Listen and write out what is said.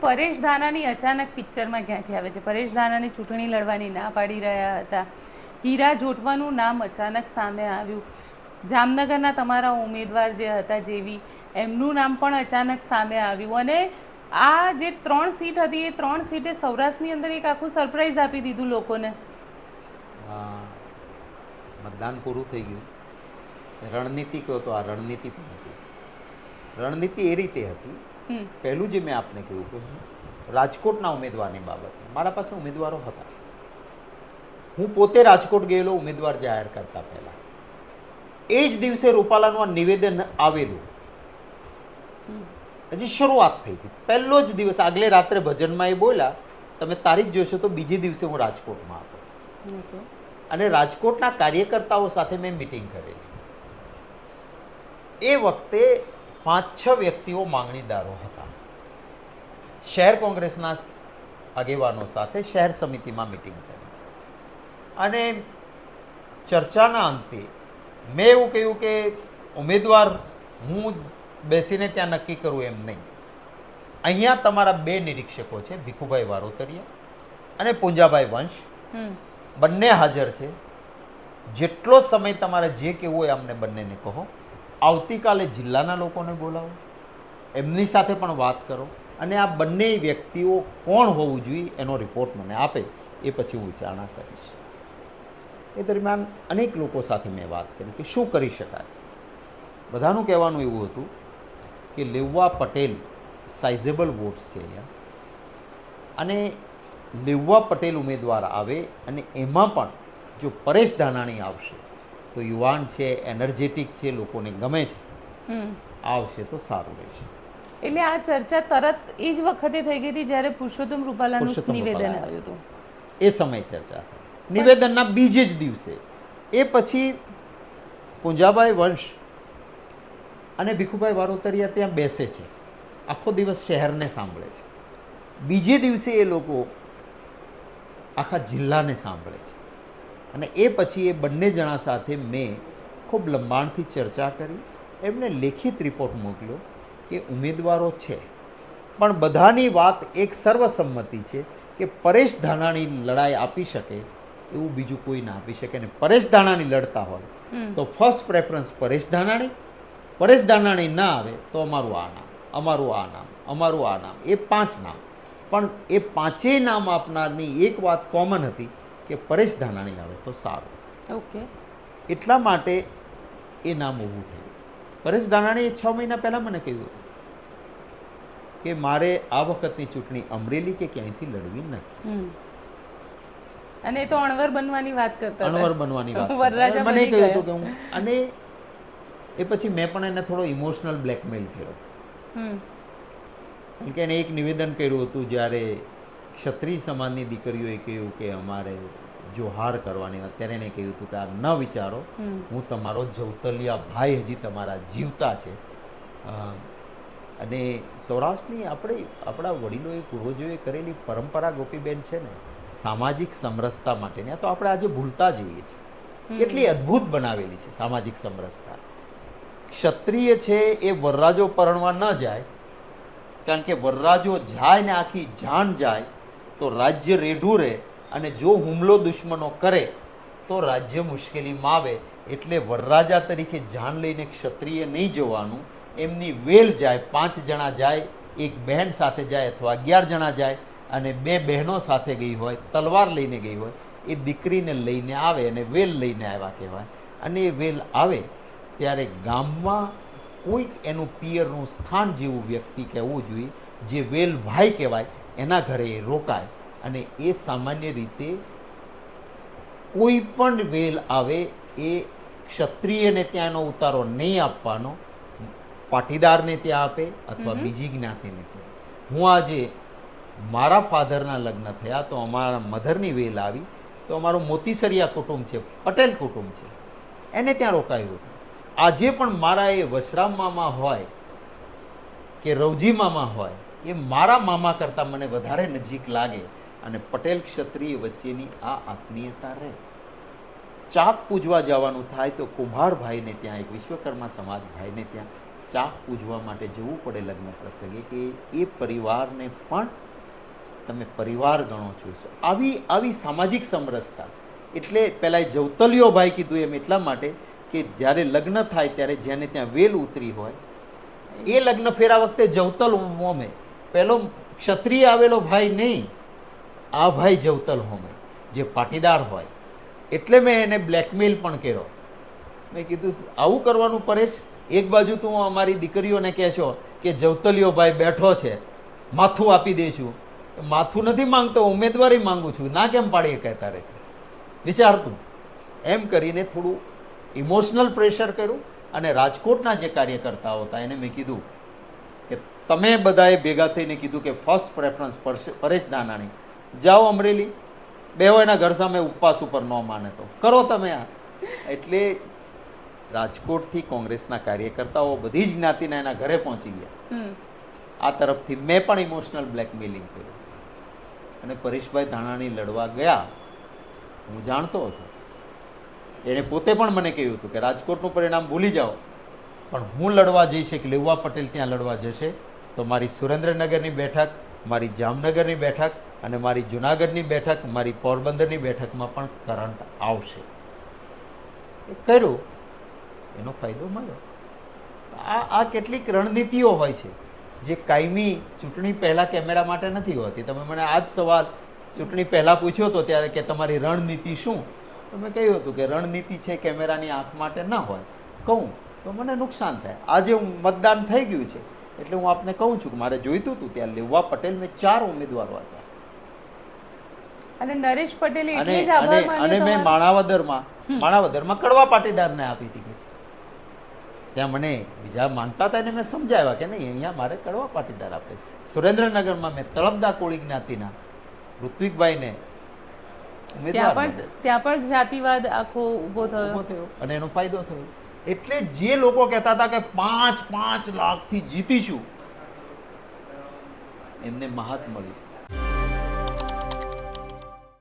પરેશ ધાનાની અચાનક પિક્ચરમાં ક્યાંથી આવે છે? પરેશ ધાનાની ચૂંટણી લડવાની ના પાડી રહ્યા હતા. હીરા જોટવાનું નામ અચાનક સામે આવ્યું. જામનગરના તમારા ઉમેદવાર જે હતા, જેવી, એમનું નામ પણ અચાનક સામે આવ્યું. અને આ જે ત્રણ સીટ હતી, એ ત્રણ સીટે સૌરાષ્ટ્રની અંદર એક આખું સરપ્રાઈઝ આપી દીધું લોકોને. મતદાન પૂરું થઈ ગયું. રણનીતિ કહો તો આ રણનીતિ પણ હતી. રણનીતિ એ રીતે હતી પહેલું જે મેં આપને કહ્યું રાજકોટના ઉમેદવારની બાબત. મારા પાસે ઉમેદવારો હતા. હું પોતે રાજકોટ ગયેલો ઉમેદવાર જાહેર કરતા પહેલા. એ જ દિવસે રૂપાલાનું આ નિવેદન આવેલું. હજી શરૂઆત થઈ હતી. પહેલો જ દિવસ આગલે રાત્રે ભજનમાં એ બોલ્યા તમે તારીખ જોશો તો બીજે દિવસે હું રાજકોટમાં હતો. અને રાજકોટના કાર્યકર્તાઓ સાથે મેં મિટિંગ કરેલી. એ વખતે પાંચ છ વ્યક્તિઓ માંગણીદારો હતા. શહેર કોંગ્રેસના આગેવાનો સાથે શહેર સમિતિમાં મિટિંગ કરી. અને ચર્ચાના અંતે મેં એવું કહ્યું કે ઉમેદવાર હું બેસીને ત્યાં નક્કી કરું એમ નહીં. અહીંયા તમારા બે નિરીક્ષકો છે ભીખુભાઈ વારોતરિયા અને પુંજાભાઈ વંશ. હમ. બંને હાજર છે. જેટલો સમય તમારે જે કહેવું હોય અમને બંનેને કહો. આવતીકાલે જિલ્લાના લોકોને બોલાવો, એમની સાથે પણ વાત કરો અને આ બંને વ્યક્તિઓ કોણ હોવું જોઈએ એનો રિપોર્ટ મને આપે, એ પછી હું વિચારણા કરીશ. એ દરમિયાન અનેક લોકો સાથે મેં વાત કરી કે શું કરી શકાય? બધાનું કહેવાનું એવું હતું કે લેવવા પટેલ સાઇઝેબલ વોટ્સ છે અહીંયા. અને લેવવા પટેલ ઉમેદવાર આવે અને એમાં પણ જો પરેશ ધાનાણી આવશે તો યુવાન છે એનર્જેટિક છે લોકોને ગમે છે. આવશે તો સારું રહેશે. એટલે આ ચર્ચા તરત એ જ વખતે થઈ ગઈ હતી જ્યારે પુરુષોત્તમ રૂપાલાનું નિવેદન આવ્યું હતું. એ સમય ચર્ચા નિવેદનના બીજે જ દિવસે. એ પછી પુંજાભાઈ વંશ અને ભીખુભાઈ વારોતરિયા ત્યાં બેસે છે. આખો દિવસ શહેરને સાંભળે છે. બીજે દિવસે એ લોકો આખા જિલ્લાને સાંભળે છે. અને એ પછી એ બંને જણા સાથે મેં ખૂબ લંબાણથી ચર્ચા કરી. એમને લેખિત રિપોર્ટ મોકલ્યો કે ઉમેદવારો છે. પણ બધાની વાત એક સર્વસંમતિ છે કે પરેશ ધાનાણી લડાઈ આપી શકે એવું બીજું કોઈ ના આપી શકે. ને પરેશ ધાનાણી લડતા હોય તો ફર્સ્ટ પ્રેફરન્સ પરેશ ધાનાણી. પરેશ ધાનાણી ના આવે તો અમારું આ નામ અમારું આ નામ અમારું આ નામ. એ પાંચ નામ. પણ એ પાંચેય નામ આપનારની એક વાત કોમન હતી કે પરેશ ધાનાણી આવે તો સારું. ઓકે. એટલા માટે એ નામ ઊભું થયું. પરેશ ધાનાણીએ છ મહિના પહેલાં મને કહ્યું હતું કે મારે આ વખતની ચૂંટણી અમરેલી કે ક્યાંયથી લડવી નથી. અને એ તો અણવર બનવાની વાત કરતા અણવર બનવાની વાત મને કહ્યું હતું કે હું અને એ પછી મેં પણ એને થોડો ઇમોશનલ બ્લેકમેલ કર્યો. હમ. કારણ કે એને એક નિવેદન કર્યું હતું જ્યારે ક્ષત્રિય સમાજની દીકરીઓએ કહ્યું કે અમારે જોહાર કરવાની અત્યારે એને કહ્યું હતું કે આ ન વિચારો. હું તમારો જવતલિયા ભાઈ હજી તમારા જીવતા છે. અને સૌરાષ્ટ્રની આપણે આપણા વડીલોએ પૂર્વજોએ કરેલી પરંપરા ગોપીબેન છે ને સામાજિક સમરસતા માટેની. આ તો આપણે આજે ભૂલતા જઈએ છીએ. કેટલી અદ્ભુત બનાવેલી છે સામાજિક સમરસતા. ક્ષત્રિય છે એ વરરાજો પરણવા ન જાય કારણ કે વરરાજો જાય ને આખી જાન જાય તો રાજ્ય રેઢું રહે અને જો હુમલો દુશ્મનો કરે, તો રાજ્ય મુશ્કેલીમાં આવે. એટલે વરરાજા તરીકે જાન લઈને ક્ષત્રિય નહીં જવાનું. એમની વેલ જાય, પાંચ જણા જાય, એક બહેન સાથે જાય અથવા અગિયાર જણા જાય અને બે બહેનો સાથે ગઈ હોય, તલવાર લઈને ગઈ હોય, એ દીકરીને લઈને આવે અને વેલ લઈને આવ્યા કહેવાય. અને એ વેલ આવે ત્યારે ગામમાં કોઈક એનું પિયરનું સ્થાન જેવું વ્યક્તિ કહેવું જોઈએ, જે વેલ ભાઈ કહેવાય એના ઘરે રોકાય અને એ સામાન્ય રીતે કોઈ પણ વેલ આવે એ ક્ષત્રિયને ત્યાંનો ઉતારો નહીં આપવાનો પાટીદારને ત્યાં આપે અથવા બીજી જ્ઞાતિને ત્યાં. હું આજે મારા ફાધરના લગ્ન થયા તો અમારા મધરની વેલ આવી તો અમારું મોતીસરિયા કુટુંબ છે પટેલ કુટુંબ છે. એને ત્યાં રોકાયું હતું. આજે પણ મારા એ વશરામ મામા હોય કે રવજી મામા હોય એ મારા મામા કરતાં મને વધારે નજીક લાગે અને પટેલ ક્ષત્રિય વચ્ચેની આ આત્મીયતા રહે. ચાક પૂજવા જવાનું થાય તો કુંભારભાઈને ત્યાં, એક વિશ્વકર્મા સમાજ ભાઈને ત્યાં ચાક પૂજવા માટે જવું પડે લગ્ન પ્રસંગે કે એ પરિવારને પણ તમે પરિવાર ગણો છો. આવી આવી સામાજિક સમરસતા. એટલે પહેલાં એ જવતલિયો ભાઈ કીધું એમ એટલા માટે કે જ્યારે લગ્ન થાય ત્યારે જેને ત્યાં વેલ ઉતરી હોય, એ લગ્ન ફેરા વખતે જવતલ હોમે પેલો ક્ષત્રિય આવેલો ભાઈ નહીં. આ ભાઈ જવતલ હોમે, જે પાટીદાર હોય. એટલે મેં એને બ્લેકમેલ પણ કર્યો. મેં કીધું, આવું કરવાનું પરેશ? એક બાજુ તું અમારી દીકરીઓને કહે છો કે જવતલિયો ભાઈ બેઠો છે, માથું આપી દઈશું માથું નથી માંગતો, ઉમેદવારી માંગુ છું. ના કેમ પાડીએ કહેતા રહે? વિચારતું એમ કરીને થોડું ઇમોશનલ પ્રેશર કર્યું અને રાજકોટના જે કાર્યકર્તાઓ હતા એને મેં કીધું તમે બધાએ ભેગા થઈને કીધું કે ફર્સ્ટ પ્રેફરન્સ પરેશ દાનાણી. જાઓ અમરેલી. બેવાના ઘર સામે ઉપવાસ ઉપર ન માને તો. કરો તમે આ. એટલે રાજકોટથી કોંગ્રેસના કાર્યકર્તાઓ બધી જ જ્ઞાતિના એના ઘરે પહોંચી ગયા. આ તરફથી મેં પણ ઇમોશનલ બ્લેકમેલિંગ કર્યું. અને પરેશભાઈ ધાણાણી લડવા ગયા. હું જાણતો હતો. એણે પોતે પણ મને કહ્યું હતું કે રાજકોટનું પરિણામ ભૂલી જાઓ. પણ હું લડવા જઈશ કે લેવા પટેલ ત્યાં લડવા જશે? તો મારી સુરેન્દ્રનગરની બેઠક, મારી જામનગરની બેઠક અને મારી જુનાગઢની બેઠક, મારી પોરબંદરની બેઠકમાં પણ કરંટ આવશે. એ કર્યું. એનો ફાયદો મળ્યો. આ આ કેટલીક રણનીતિઓ હોય છે, જે કાયમી ચૂંટણી પહેલાં કેમેરા માટે નથી હોતી. તમે મને આ જ સવાલ ચૂંટણી પહેલાં પૂછ્યો હતો ત્યારે કે તમારી રણનીતિ શું? તો મેં કહ્યું હતું કે રણનીતિ છે કેમેરાની આંખ માટે ના હોય. કહું તો મને નુકસાન થાય. આજે મતદાન થઈ ગયું છે. એટલે હું આપને કહું છું કે મારે જોઈતું હતું ત્યાં લેવા પટેલ મેં ચાર ઉમેદવારો હતા અને નરેશ પટેલ એટલે જ આભાર અને અને મેં માણાવદરમાં માણાવદરમાં કડવા પાટીદારને આપી ટિકિટ. ત્યાં મને બીજા માનતા હતા એને મેં સમજાવ્યા કે નહીં અહીંયા મારે કડવા પાટીદાર આપે. સુરેન્દ્રનગરમાં મેં તળપદા કોળી જ્ઞાતિના ઋત્વિકભાઈને ત્યાં પણ ત્યાં પણ જાતિવાદ આખો ઊભો થયો. અને એનો ફાયદો થયો. એટલે જે લોકો કહેતા હતા કે પાંચ પાંચ લાખથી જીતીશું એમને મહાત મળ્યું